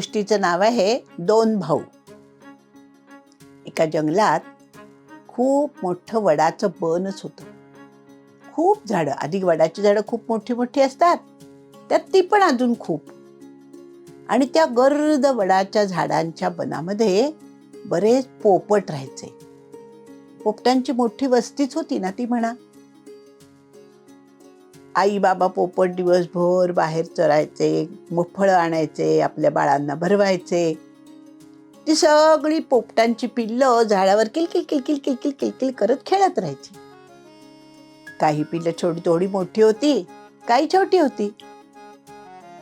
गोष्टीचं नाव आहे दोन भाऊ. एका जंगलात खूप मोठं वडाचं बनच होतं. खूप झाडं आधी वडाची झाडं खूप मोठी मोठी असतात त्यात ती पण अजून खूप. आणि त्या गर्द वडाच्या झाडांच्या बनामध्ये बरेच पोपट राहायचे. पोपटांची मोठी वस्तीच होती ना ती म्हणा. आई बाबा पोपट दिवसभर बाहेर चरायचे मग आणायचे आपल्या बाळांना भरवायचे. ती सगळी पोपटांची पिल्लं झाडावर किलकिल किलकिल किलकिल किलकिल करत खेळत राहायची. काही पिल्लं छोटी थोडी मोठी होती काही छोटी होती.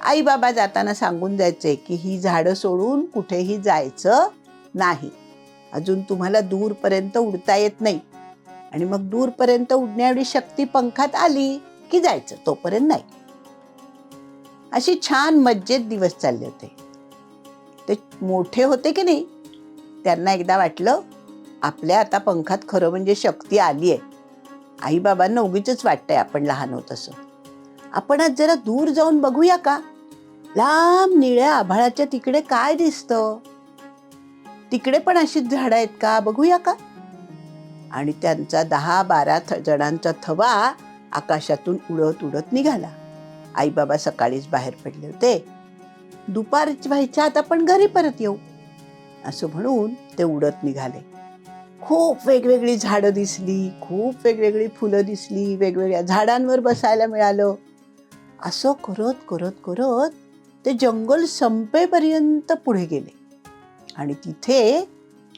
आई बाबा जाताना सांगून जायचे की ही झाडं सोडून कुठेही जायचं नाही. अजून तुम्हाला दूरपर्यंत उडता येत नाही. आणि मग दूरपर्यंत उडण्याएवढी शक्ती पंखात आली की जायचं तोपर्यंत नाही. अशी छान मज्जेत दिवस चालले होते. ते मोठे होते की नाही त्यांना एकदा वाटलं आपल्या आता पंखात खरं म्हणजे शक्ती आली आहे आई बाबांना उगीच वाटतंय आपण लहान होत असं. आपण आज जरा दूर जाऊन बघूया का? लांब निळ्या आभाळाच्या तिकडे काय दिसतं? तिकडे पण अशीच झाडं आहेत का? बघूया का? आणि त्यांचा दहा बारा थ जणांचा थवा आकाशातून उडत उडत निघाला. आई बाबा सकाळीच बाहेर पडले होते. दुपारची व्हायच्या आत आपण घरी परत येऊ असं म्हणून ते उडत निघाले. खूप वेगवेगळी झाडं दिसली खूप वेगवेगळी फुलं दिसली वेगवेगळ्या झाडांवर बसायला मिळालं. असं करत करत करत ते जंगल संपेपर्यंत पुढे गेले. आणि तिथे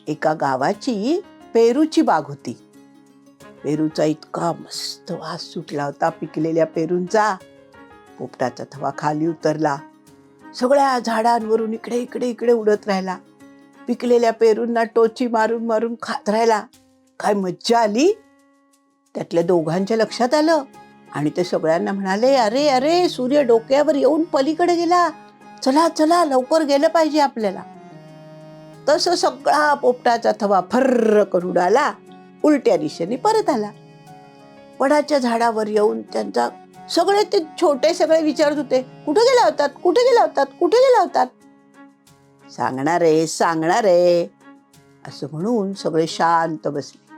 एका गावाची पेरूची बाग होती. पेरूचा इतका मस्त वास सुटला होता पिकलेल्या पेरूंचा. पोपटाचा थवा खाली उतरला. सगळ्या झाडांवरून इकडे इकडे इकडे उडत राहिला. पिकलेल्या पेरूंना टोची मारून मारून खात राहिला. काय मज्जा आली? त्यातल्या दोघांच्या लक्षात आलं आणि ते सगळ्यांना म्हणाले अरे अरे सूर्य डोक्यावर येऊन पलीकडे गेला. चला चला लवकर गेलं पाहिजे आपल्याला. तसं सगळा पोपटाचा थवा फर्र करून आला. उलट्या दिशेने परत आला. वडाच्या झाडावर येऊन त्यांचा सगळे ते छोटे सगळे विचारत होते कुठे गेला होतात? कुठे गेला होतात? कुठे गेला होतात? सांगणार आहे सांगणार आहे असं म्हणून सगळे शांत बसले.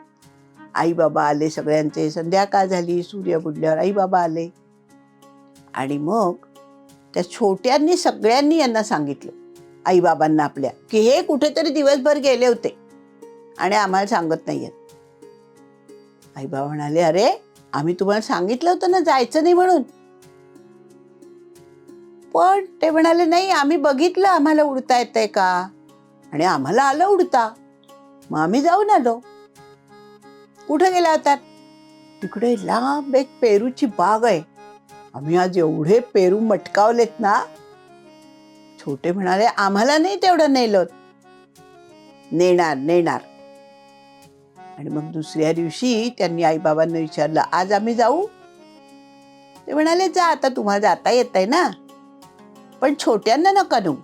आई बाबा आले सगळ्यांचे संध्याकाळ झाली सूर्य बुडल्यावर आई बाबा आले. आणि मग त्या छोट्यांनी सगळ्यांनी यांना सांगितलं आईबाबांना आपल्या की हे कुठेतरी दिवसभर गेले होते. आणि आम्हाला सांगत नाही आहेत बाबा म्हणाले अरे आम्ही तुम्हाला सांगितलं होतं ना जायचं नाही म्हणून. पण ते म्हणाले नाही आम्ही बघितलं आम्हाला उडता येतंय का? आणि आम्हाला आलं उडता. मग आम्ही जाऊन आलो. कुठं गेला होतात तिकडे लांब एक पेरूची बाग आहे. आम्ही आज एवढे पेरू मटकावलेत ना. छोटे म्हणाले आम्हाला नाही तेवढं नेलं. नेणार नेणार. आणि मग दुसऱ्या दिवशी त्यांनी आईबाबांना विचारलं आज आम्ही जाऊ? ते म्हणाले जा आता तुम्हाला जाता येत आहे ना. पण छोट्यांना नका नेऊ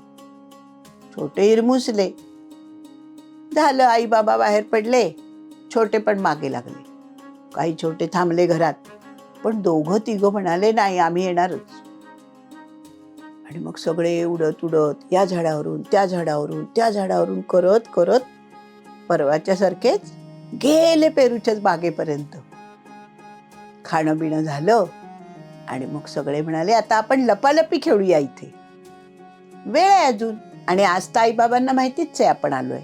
छोटे इरमुसले झालं आई बाबा बाहेर पडले. छोटे पण मागे लागले. काही छोटे थांबले घरात. पण दोघं तिघं म्हणाले नाही आम्ही येणारच. आणि मग सगळे उडत उडत या झाडावरून त्या झाडावरून त्या झाडावरून करत करत परवाच्या सारखेच गेले पेरूच्याच बागेपर्यंत. खाणं बिणं झालं आणि मग सगळे म्हणाले आता आपण लपालपी खेळूया इथे. वेळ आहे अजून आणि आज तर आईबाबांना माहितीच आहे आपण आलोय.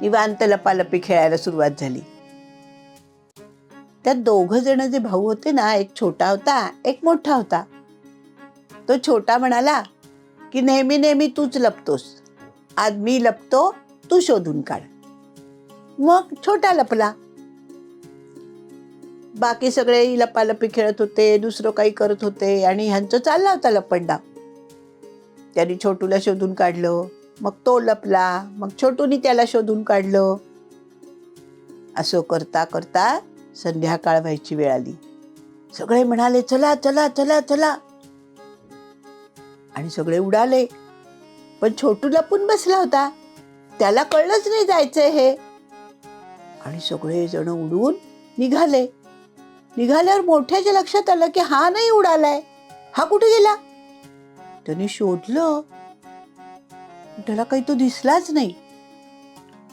निवांत लपालपी खेळायला सुरुवात झाली. त्यात दोघ जण जे भाऊ होते ना एक छोटा होता एक मोठा होता. तो छोटा म्हणाला की नेहमी नेहमी तूच लपतोस. आज मी लपतो तू शोधून काढ. मग छोटा लपला. बाकी सगळे लपालपी खेळत होते दुसरं काही करत होते आणि ह्यांचं चालला होता लपंडा. त्यांनी छोटूला शोधून काढलं मग तो लपला मग छोटूनी त्याला शोधून काढलं. असं करता करता संध्याकाळ व्हायची वेळ आली. सगळे म्हणाले चला चला चला चला. आणि सगळे उडाले. पण छोटू लपून बसला होता. त्याला कळलंच नाही जायचं हे. आणि सगळेजण उडून निघाले. निघाल्यावर मोठ्याच्या लक्षात आलं की हा नाही उडालाय. हा कुठे गेला? त्याने शोधलं. त्याला काही तो दिसलाच नाही.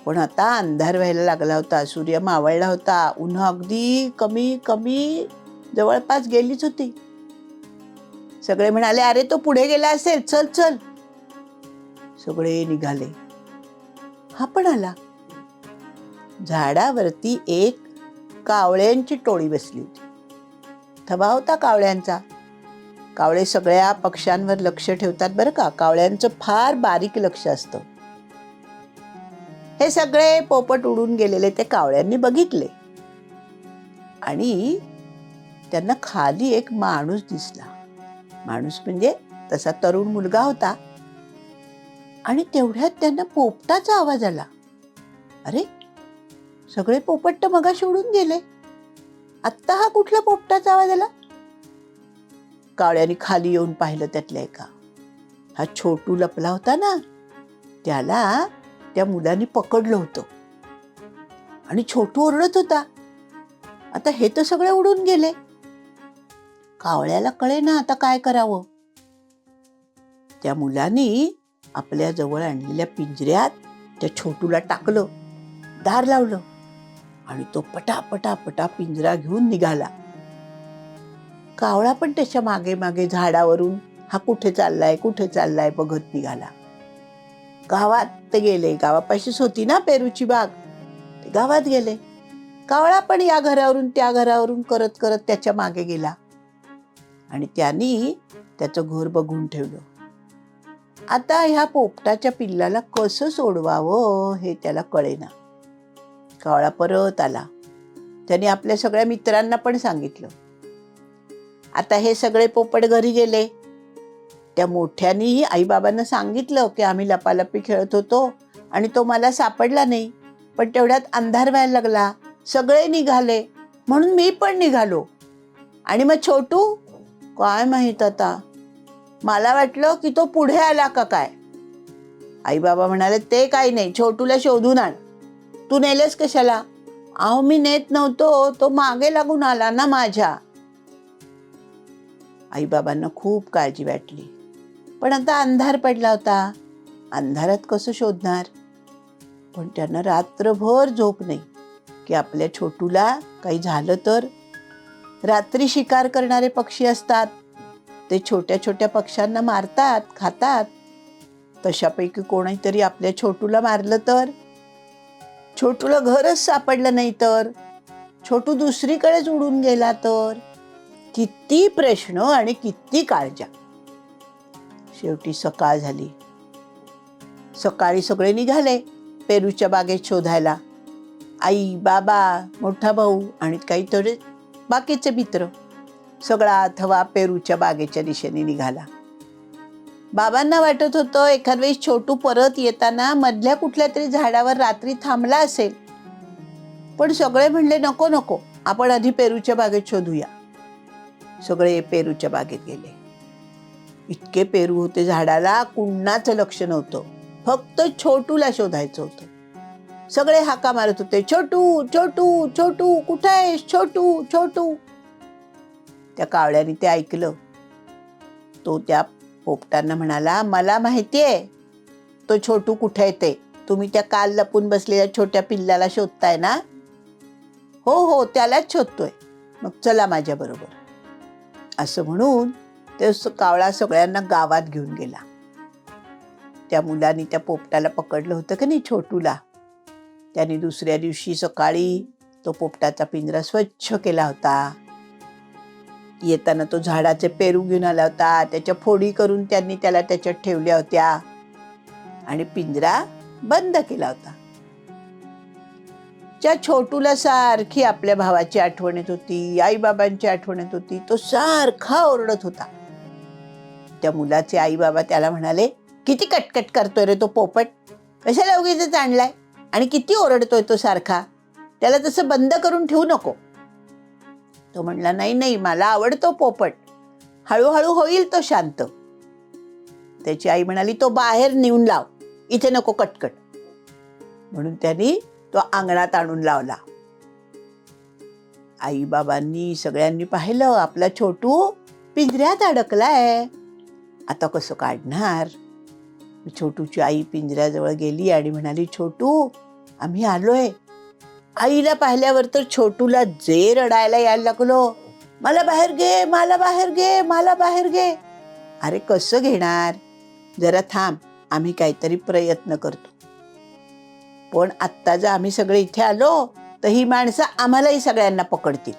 पण आता अंधार व्हायला लागला होता. सूर्य मावळला होता. उन्हा अगदी कमी कमी जवळपास गेलीच होती. सगळे म्हणाले अरे तो पुढे गेला असेल. चल चल. सगळे निघाले. हा पण आला. झाडावरती एक कावळ्यांची टोळी बसली होती. थवा होता कावळ्यांचा. कावळे सगळ्या पक्ष्यांवर लक्ष ठेवतात बरं का? कावळ्यांचं फार बारीक लक्ष असतं. हे सगळे पोपट उडून गेलेले ते कावळ्यांनी बघितले. आणि त्यांना खाली एक माणूस दिसला. माणूस म्हणजे तसा तरुण मुलगा होता. आणि तेवढ्यात त्यांना पोपटाचा आवाज आला. अरे सगळे पोपट्ट मगा सोडून गेले. आत्ता हा कुठला पोपटाचा आवाज आला? कावळ्याने खाली येऊन पाहिलं त्यातल्या एका. हा छोटू लपला होता ना? त्याला त्या मुलांनी पकडलं होतं. आणि छोटू ओरडत होता. आता हे तर सगळे उडून गेले. कावळ्याला कळे ना आता काय करावं. त्या मुलांनी आपल्या जवळ आणलेल्या पिंजऱ्यात त्या छोटूला टाकलं. दार लावलं. आणि तो पटापटा पटा पटा पिंजरा घेऊन निघाला. कावळा पण त्याच्यामागे मागे झाडावरून हा कुठे चाललाय कुठे चाललाय? बघत निघाला. गावात ते गेले गावापाशीच होती ना पेरूची बाग. ते गावात गेले. कावळा पण या घरावरून त्या घरावरून करत करत त्याच्यामागे गेला. आणि त्यांनी त्याचं घर बघून ठेवलं. आता ह्या पोपटाच्या पिल्लाला कसं सोडवावं हे त्याला कळेना. कावळा परत आला. त्याने आपल्या सगळ्या मित्रांना पण सांगितलं. आता हे सगळे पोपट घरी गेले. त्या मोठ्यानीही आईबाबांना सांगितलं की आम्ही लपालपी खेळत होतो आणि तो मला सापडला नाही. पण तेवढ्यात अंधार व्हायला लागला. सगळे निघाले. म्हणून मी पण निघालो. आणि मग छोटू? काय माहीत आता? मला वाटलं की तो पुढे आला का काय? आईबाबा म्हणाले ते काही नाही. छोटूला शोधून आण. तू नेलेस कशाला? अहो मी नेत नव्हतो तो मागे लागून आला ना माझ्या. आईबाबांना खूप काळजी वाटली. पण आता अंधार पडला होता. अंधारात कसं शोधणार? पण त्यांना रात्रभर झोप नाही की आपल्या छोटूला काही झालं तर? रात्री शिकार करणारे पक्षी असतात. ते छोट्या छोट्या पक्ष्यांना मारतात खातात. तशापैकी कोणीतरी आपल्या छोटूला मारलं तर? छोटूला घरच सापडलं नाही तर? छोटू दुसरीकडेच उडून गेला तर? किती प्रश्न आणि किती काळजा. शेवटी सकाळ झाली. सकाळी सगळे निघाले पेरूच्या बागेत शोधायला. आई बाबा मोठा भाऊ आणि काहीतरी बाकीचे मित्र. सगळा अथवा पेरूच्या बागेच्या दिशेने निघाला. बाबांना वाटत होतं एखाद वेळेस छोटू परत येताना मधल्या कुठल्या तरी झाडावर रात्री थांबला असेल. पण सगळे म्हणले नको नको आपण आधी पेरूच्या बागेत शोधूया. सगळे पेरूच्या बागेत गेले. इतके पेरू होते झाडाला कुणाचं लक्ष नव्हतं. फक्त छोटूला शोधायचं होतं. सगळे हाका मारत होते छोटू छोटू छोटू कुठं आहेस? छोटू छोटू. त्या कावळ्याने ते ऐकलं. तो त्या पोपटांना म्हणाला मला माहितीये तो छोटू कुठे येते तुम्ही त्या काल लपून बसलेल्या छोट्या पिल्लाला शोधताय ना? हो हो त्यालाच शोधतोय. मग चला माझ्या बरोबर. असं म्हणून ते स- कावळा सगळ्यांना गावात घेऊन गेला. त्या मुलांनी त्या पोपटाला पकडलं होतं की नाही छोटूला. त्याने दुसऱ्या दिवशी सकाळी तो पोपटाचा पिंजरा स्वच्छ केला होता. येताना तो झाडाचे पेरू घेऊन आला होता. त्याच्या फोडी करून त्यांनी त्याला त्याच्यात ठेवल्या होत्या. आणि पिंजरा बंद केला होता. त्या छोटूला सारखी आपल्या भावाची आठवण येत होती. आईबाबांची आठवण येत होती. तो सारखा ओरडत होता. त्या मुलाचे आई बाबा त्याला म्हणाले किती कटकट करतोय रे तो पोपट. कशाला उगीच आणलाय? आणि किती ओरडतोय तो सारखा. त्याला तसं बंद करून ठेवू नको. तो म्हणला नाही नाही मला आवडतो पोपट. हळूहळू होईल तो शांत. त्याची आई म्हणाली तो बाहेर नेऊन लाव. इथे नको कटकट. म्हणून त्यांनी तो अंगणात आणून लावला. आई बाबांनी सगळ्यांनी पाहिलं आपला छोटू पिंजऱ्यात अडकलाय. आता कसं काढणार? छोटूची आई पिंजऱ्याजवळ गेली आणि म्हणाली छोटू आम्ही आलोय. आईला पाहिल्यावर तर छोटूला जे रडायला यायला लागलो. मला बाहेर घे मला बाहेर घे मला बाहेर घे. अरे कसं घेणार? जरा थांब आम्ही काहीतरी प्रयत्न करतो. पण आत्ता जर आम्ही सगळे इथे आलो तर ही माणसं आम्हालाही सगळ्यांना पकडतील.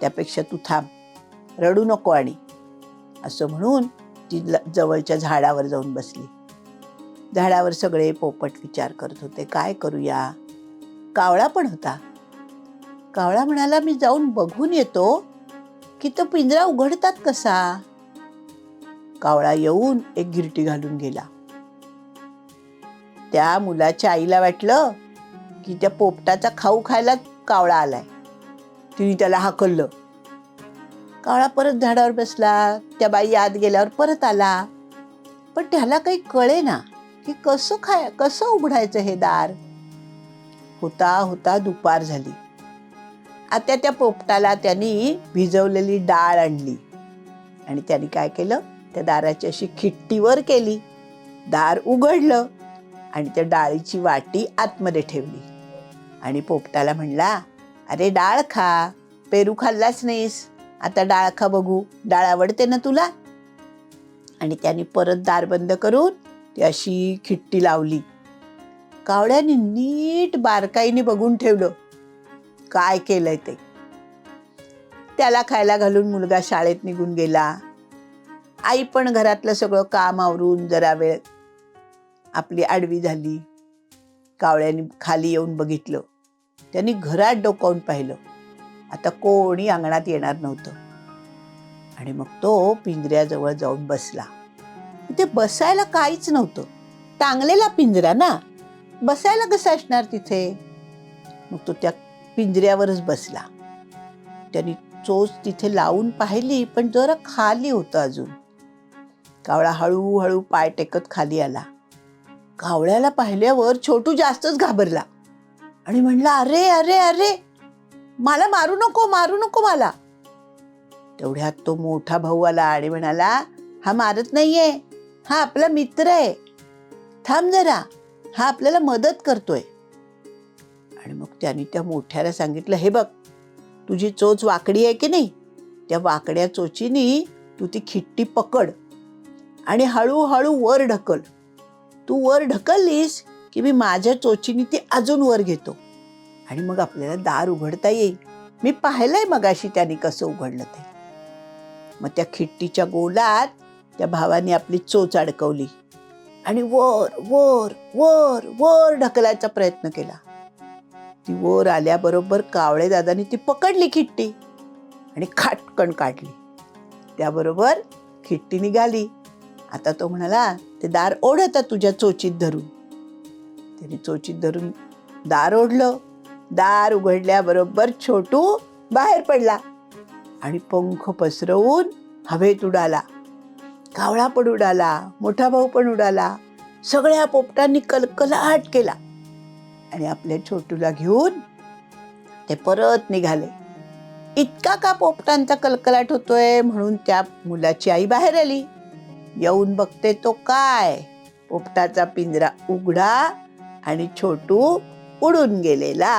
त्यापेक्षा तू थांब रडू नको आणि. असं म्हणून ती जवळच्या झाडावर जाऊन बसली. झाडावर सगळे पोपट विचार करत होते काय करूया? कावळा पण होता. कावळा म्हणाला मी जाऊन बघून येतो की तो पिंजरा उघडतात कसा? कावळा येऊन एक गिरटी घालून गेला. त्या मुलाच्या आईला वाटलं की त्या पोपटाचा खाऊ खायला कावळा आलाय. तिने त्याला हाकललं. कावळा परत झाडावर बसला त्या बाई आत गेल्यावर परत आला. पण त्याला काही कळे ना की कसं खाय कसं उघडायचं हे दार? होता होता दुपार झाली. आता त्या पोपटाला त्यांनी भिजवलेली डाळ आणली. आणि त्यांनी काय केलं? त्या दाराची अशी खिट्टीवर केली. दार उघडलं आणि त्या डाळीची वाटी आतमध्ये ठेवली. आणि पोपटाला म्हणला अरे डाळ खा. पेरू खाल्लाच नाहीस. आता डाळ खा बघू. डाळ आवडते ना तुला? आणि त्याने परत दार बंद करून ती अशी खिट्टी लावली. कावळ्याने नीट बारकाईने बघून ठेवलं. काय केलंय ते? त्याला खायला घालून मुलगा शाळेत निघून गेला. आई पण घरातलं सगळं काम आवरून जरा वेळ आपली आडवी झाली. कावळ्याने खाली येऊन बघितलं. त्यांनी घरात डोकावून पाहिलं. आता कोणी अंगणात येणार नव्हतं. आणि मग तो पिंजऱ्याजवळ जाऊन बसला. तिथे बसायला काहीच नव्हतं. टांगलेला पिंजरा ना? बसायला कसं असणार तिथे? मग तो त्या पिंजऱ्यावरच बसला. त्यांनी चोच तिथे लावून पाहिली पण जरा खाली होतं अजून. कावळा हळूहळू पाय टेकत खाली आला. कावळ्याला पाहिल्यावर छोटू जास्तच घाबरला आणि म्हणला अरे अरे अरे मला मारू नको मारू नको मला. तेवढ्यात तो मोठा भाऊ आला आणि म्हणाला हा मारत नाहीये. हा आपला मित्र आहे. थांब जरा. हा आपल्याला मदत करतोय. आणि मग त्याने त्या मोठ्याला सांगितलं हे बघ तुझी चोच वाकडी आहे की नाही? त्या वाकड्या चोचीनी तू ती खिट्टी पकड आणि हळूहळू वर ढकल. तू वर ढकललीस की मी माझ्या चोचीनी ती अजून वर घेतो आणि मग आपल्याला दार उघडता येईल. मी पाहिलंय मगाशी त्याने कसं उघडलं ते. मग त्या खिट्टीच्या गोलात त्या भावाने आपली चोच अडकवली. आणि वर वर वर वर ढकलायचा प्रयत्न केला. ती वर आल्याबरोबर कावळे दादानी ती पकडली खिट्टी आणि खाटकण काढली. त्याबरोबर खिट्टी निघाली. आता तो म्हणाला ते दार ओढ आता तुझ्या चोचीत धरून. त्याने चोचीत धरून दार ओढलं. दार उघडल्याबरोबर छोटू बाहेर पडला आणि पंख पसरवून हवेत उडाला. कावळा पण उडाला मोठा भाऊ पण उडाला सगळ्या पोपटांनी कलकलाट केला. आणि आपल्या छोटूला घेऊन ते परत निघाले. इतका का पोपटांचा कलकलाट होतोय म्हणून त्या मुलाची आई बाहेर आली. येऊन बघते तो काय? पोपटाचा पिंजरा उघडा आणि छोटू उडून गेलेला.